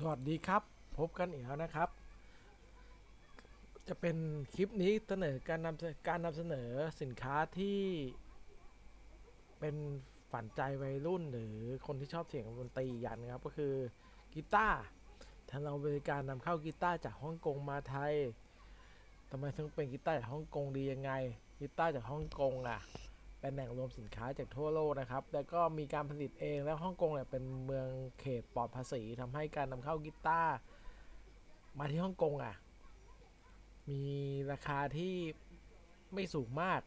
สวัสดีครับ พบกันอีกแล้วนะครับ จะเป็นคลิปนี้เสนอการนำการนำเสนอสินค้าที่เป็นฝันใจวัยรุ่นหรือคนที่ชอบเสียงดนตรีอย่างนึงครับ ก็คือกีตาร์ทางเราบริการนำเข้ากีตาร์จากฮ่องกงมาไทยทำไมถึงเป็นกีตาร์จากฮ่องกงดียังไงกีตาร์จากฮ่องกงอะ เป็นแหล่งรวมสินค้าจากทั่วโลกนะครับ แล้วก็มีการผลิตเองแล้วฮ่องกงเนี่ยเป็นเมืองเขตปลอดภาษีทำให้การนำเข้ากีตาร์มาที่ฮ่องกงอะ มีราคาที่ไม่สูงมาก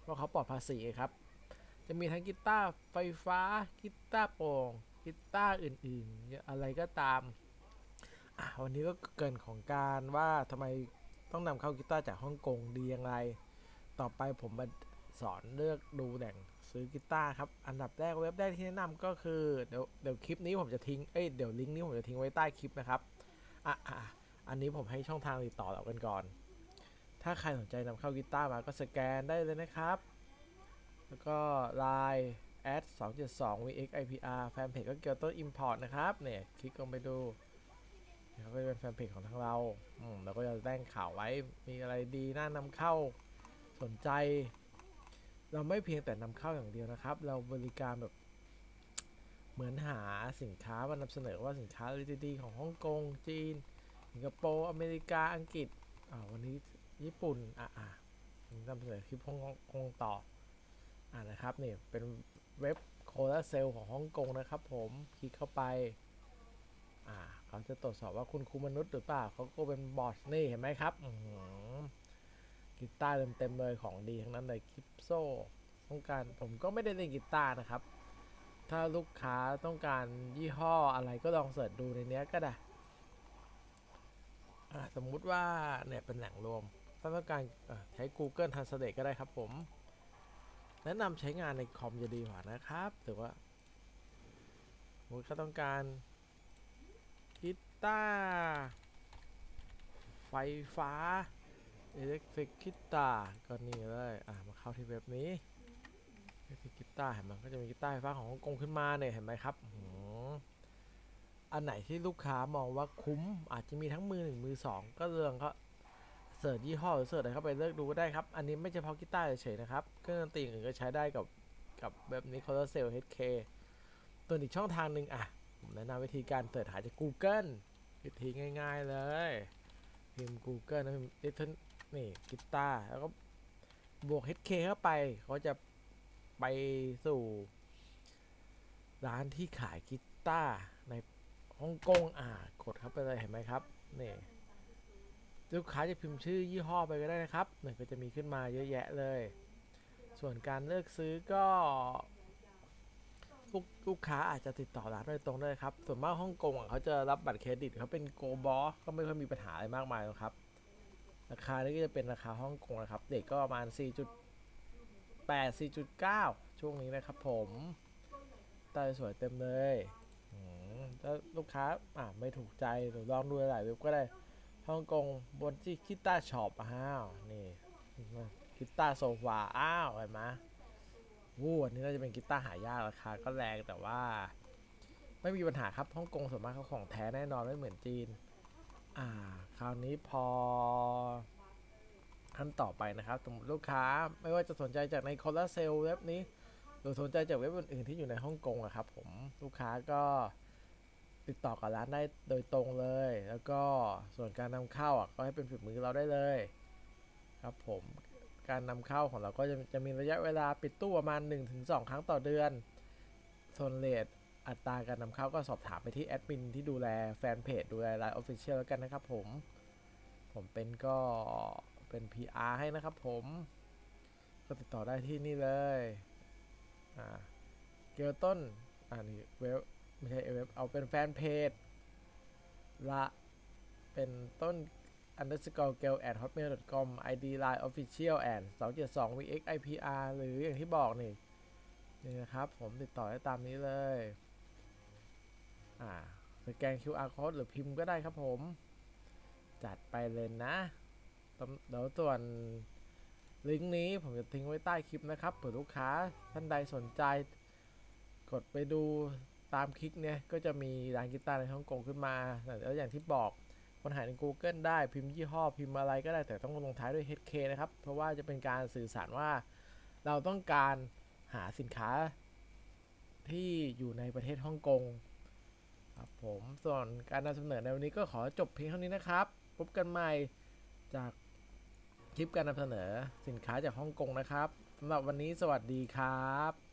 เพราะเขาปลอดภาษีครับ จะมีทั้งกีตาร์ไฟฟ้ากีตาร์โปร่งกีตาร์อื่นๆ อะไรก็ตามวันนี้ก็เกินของการว่าทำไมต้องนำเข้ากีตาร์จากฮ่องกงดียังไง ต่อไปผมมา สอนเลือกดูแหล่งซื้อกีตาร์ครับ อันดับแรกเว็บแรกที่แนะนำก็คือเดี๋ยวเดี๋ยวคลิปนี้ผมจะทิ้งเอ้ยเดี๋ยวลิงก์นี้ผมจะทิ้งไว้ใต้คลิปนะครับอะอะอันนี้ผมให้ช่องทางติดต่อเรากันก่อน ถ้าใครสนใจนำเข้ากีตาร์มาก็สแกนได้เลยนะครับ แล้วก็ Line แอด272 vx ipr แฟนเพจก็เกี่ยวต้น import นะครับ เนี่ย คลิกลงไปดูเนี่ยก็จะเป็นแฟนเพจของทางเราอืมเราก็จะแจ้งข่าวไว้ มีอะไรดีน่านำเข้า สนใจ เราไม่เพียงแต่นำเข้าอย่างเดียวนะครับ เราบริการแบบเหมือนหาสินค้ามานำเสนอว่าสินค้าดีๆของฮ่องกง จีน สิงคโปร์ อเมริกา อังกฤษ อ่า วันนี้ญี่ปุ่น อะอะนำเสนอคลิปฮ่องกงต่อ อ่านะครับ นี่ เป็นเว็บโคลาเซลของฮ่องกงนะครับ ผม คลิกเข้าไป อ่า เขาจะตรวจสอบว่าคุณคือมนุษย์หรือเปล่า เขาก็เป็นบอทนี่ เห็นไหมครับ อื กีตาร์เต็มๆเลยของดีทั้งนั้นเลยคลิปโซ่ต้องการผมก็ไม่ได้เล่นกีตาร์นะครับ ถ้าลูกค้าต้องการยี่ห้ออะไรก็ลองเสิร์ชดูในเนี้ยก็ได้สมมุติว่าเนี่ยเป็นแหล่งรวม ถ้าต้องการใช้ Google Translate ก็ได้ครับผม แนะนำใช้งานในคอมจะดีกว่านะครับถือว่าสมมติเขาต้องการกีตาร์ไฟฟ้า อิเล็กทริกกีตาร์ก็นี่เลยอะมาเข้าที่เว็บนี้อิเล็กทริกกีตาร์เห็นไหมก็จะมีกีตาร์ไฟฟ้าของฮ่องกงขึ้นมาเนี่ยเห็นไหมครับอืออันไหนที่ลูกค้ามองว่าคุ้ม อาจจะมีทั้งมือหนึ่งมือสองก็เรื่องก็เสิร์ชยี่ห้อหรือเสิร์ชอะไรเข้าไปเลือกดูก็ได้ครับ อันนี้ไม่เฉพาะกีตาร์เฉยๆนะครับเครื่องดนตรีอื่นก็ใช้ได้กับกับแบบนี้ c o l o r c e l HK ตัวอีกช่องทางหนึ่งอะผมแนะนำวิธีการเสิร์ชหาจาก Google วิธีง่าย ๆเลยพิมพ์ Google นะพิมพ์ Little นี่กีตาร์แล้วก็บวก HK เข้าไป เขาจะไปสู่ ร้านที่ขายกีตาร์ในฮ่องกงอ่ากดเข้าไปเลยเห็นไหมครับนี่ลูกค้าจะพิมพ์ชื่อยี่ห้อไปก็ได้นะครับเนี่ยก็จะมีขึ้นมาเยอะแยะเลย ส่วนการเลือกซื้อก็ลูกลูกค้าอาจจะติดต่อร้านโดยตรงได้ครับ ส่วนมากฮ่องกงอะเขาจะรับบัตรเครดิตเขาเป็นโกบอสก็ไม่ค่อยมีปัญหาอะไรมากมายหรอกครับ ราคานี่ก็จะเป็นราคาฮ่องกงนะครับ เด็กก็ประมาณ 4.8 4.9 ช่วงนี้นะครับผมตาสวยเต็มเลยถ้าลูกค้าอะไม่ถูกใจหรือลองดูหลายเว็บก็ได้ฮ่องกงบนที่กีตาช็อปอ้าวนี่กีตาโซฟาอ้าวเห็นไหมวู้อันนี้น่าจะเป็นกีตาร์หายากราคาก็แรงแต่ว่า ไม่มีปัญหาครับฮ่องกงส่วนมากเขาของแท้แน่นอนไม่เหมือนจีน อ่าคราวนี้พอขั้นต่อไปนะครับสมมติลูกค้าไม่ว่าจะสนใจจากในคอลลาเซลเว็บนี้ หรือสนใจจากเว็บอื่นๆที่อยู่ในฮ่องกงอะครับผมลูกค้าก็ติดต่อกับร้านได้โดยตรงเลย แล้วก็ส่วนการนำเข้าอะก็ให้เป็นฝีมือเราได้เลยครับผมการนำเข้าของเราก็จะจะมีระยะเวลาปิดตู้ประมาณ 1-2 ครั้งต่อเดือน ส่วนเลท อัตราการนำเข้าก็สอบถามไปที่แอดมินที่ดูแลแฟนเพจดูแลไลน์ออฟฟิเชียลแล้วกันนะครับผม ผมเป็นก็เป็น PR ให้นะครับผม ก็ติดต่อได้ที่นี่เลย อ่า เกลต้นอ่านี่เวลไม่ใช่เว็บเอาเป็นแฟนเพจละเป็นต้น underscore gel at hotmail com id line official and 272 vx ipr หรืออย่างที่บอกนี่นี่นะครับผมติดต่อได้ตามนี้เลย อ่าสแกน QR code หรือพิมพ์ก็ได้ครับผม จัดไปเลยนะเดี๋ยวส่วนลิงก์นี้ผมจะทิ้งไว้ใต้คลิปนะครับเผื่อลูกค้าท่านใดสนใจ กดไปดูตามคลิกเนี่ย ก็จะมีร้านกีตาร์ในฮ่องกงขึ้นมาแล้วอย่างที่บอกคนหาใน Google ได้พิมพ์ยี่ห้อพิมพ์อะไรก็ได้แต่ต้องลงท้ายด้วย HK นะครับ เพราะว่าจะเป็นการสื่อสารว่า เราต้องการหาสินค้าที่อยู่ในประเทศฮ่องกง ครับผมส่วนการนำเสนอในวันนี้ก็ขอจบเพียงเท่านี้นะครับ พบกันใหม่จากคลิปการนำเสนอสินค้าจากฮ่องกงนะครับสำหรับวันนี้สวัสดีครับ